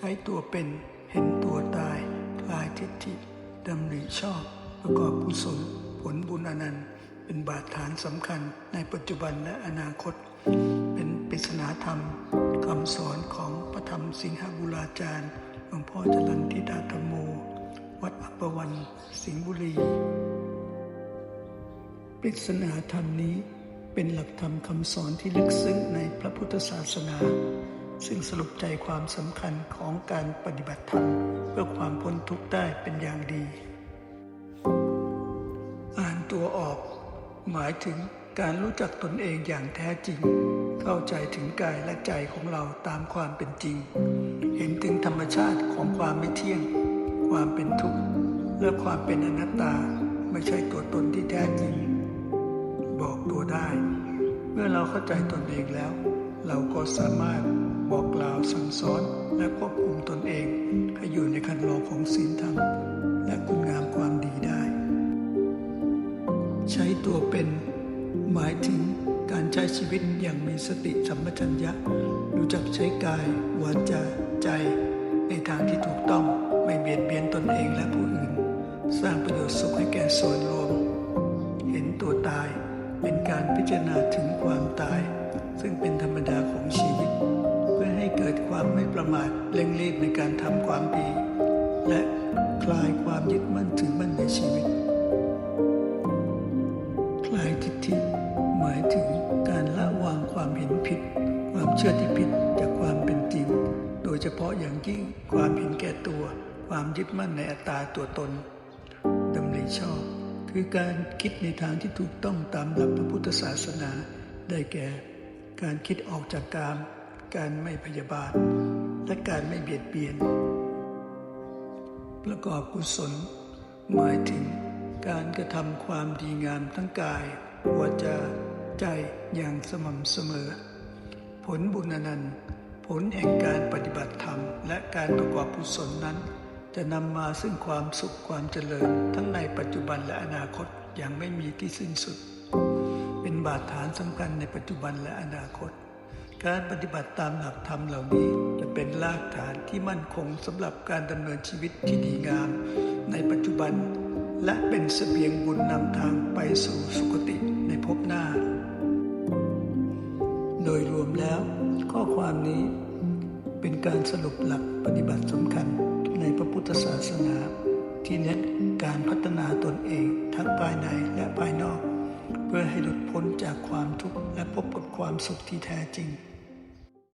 ใช้ตัวเป็นเห็นตัวตายคลายทิฏฐิดำริชอบ ประกอบกุศลผลบุญอนันต์ เป็นบาดฐานสำคัญในปัจจุบันและอนาคต เป็นปริศนาธรรมคำสอนของพระธรรมสิงหบุราจารย์หลวงพ่อจรันทิดาธรรมโม วัดอัปปวันสิงห์บุรี ปริศนาธรรมนี้เป็นหลักธรรมคำสอนที่ลึกซึ้งในพระพุทธศาสนา ซึ่งสรุปใจความสำคัญของการปฏิบัติธรรมเพื่อความพ้นทุกข์ได้เป็นอย่างดี อ่านตัวออก หมายถึงการรู้จักตนเองอย่างแท้จริง เข้าใจถึงกายและใจของเราตามความเป็นจริง เห็นถึงธรรมชาติของความไม่เที่ยง ความเป็นทุกข์และความเป็นอนัตตาไม่ใช่ตัวตนที่แท้จริง บอกตัวได้ เมื่อเราเข้าใจตนเองแล้ว เราก็สามารถ บอกกล่าวสั่งสอนและควบคุมตนเอง ให้อยู่ในคันลองของศีลธรรม และคุณงามความดีได้ ใช้ตัวเป็นหมายถึงการใช้ชีวิตอย่างมีสติสัมปชัญญะ รู้จักใช้กายวาจาใจ ในทางที่ถูกต้องไม่เบียดเบียนตนเองและผู้อื่น สร้างประโยชน์สุขให้แก่ส่วนรวม เห็นตัวตายเป็นการพิจารณาถึงความตาย ซึ่งเป็นธรรมดาของชีวิต มาทเร่งรีบในการทำความดี และคลายความยึดมั่นถือมั่นในชีวิต คลายทิฏฐิหมายถึงการละวางความเห็นผิด ความเชื่อที่ผิดจากความเป็นจริง โดยเฉพาะอย่างยิ่งความเห็นแก่ตัว ความยึดมั่นในอัตตาตัวตนดำริชอบ คือการคิดในทางที่ถูกต้องตามหลักพระพุทธศาสนาได้แก่ การคิดออกจากกามการไม่พยาบาท และการไม่เบียดเบียน ประกอบกุศล หมายถึงการกระทำความดีงามทั้งกายวาจาใจอย่างสม่ำเสมอ ผลบุญนันผลแห่งการปฏิบัติธรรม และการประกอบกุศลนั้น จะนำมาซึ่งความสุขความเจริญ ทั้งในปัจจุบันและอนาคตอย่างไม่มีที่สิ้นสุด เป็นบาดฐานสำคัญในปัจจุบันและอนาคต การปฏิบัติตามหลักธรรมเหล่านี้จะเป็นรากฐานที่มั่นคงสำหรับการดำเนินชีวิตที่ดีงาม ในปัจจุบัน และเป็นเสบียงบุญนำทางไปสู่สุคติในภพหน้า โดยรวมแล้ว ข้อความนี้เป็นการสรุปหลักปฏิบัติสำคัญในพระพุทธศาสนา ที่เน้นการพัฒนาตนเองทั้งภายในและภายนอก เพื่อให้หลุดพ้นจากความทุกข์และพบกับ ความสุขที่แท้จริง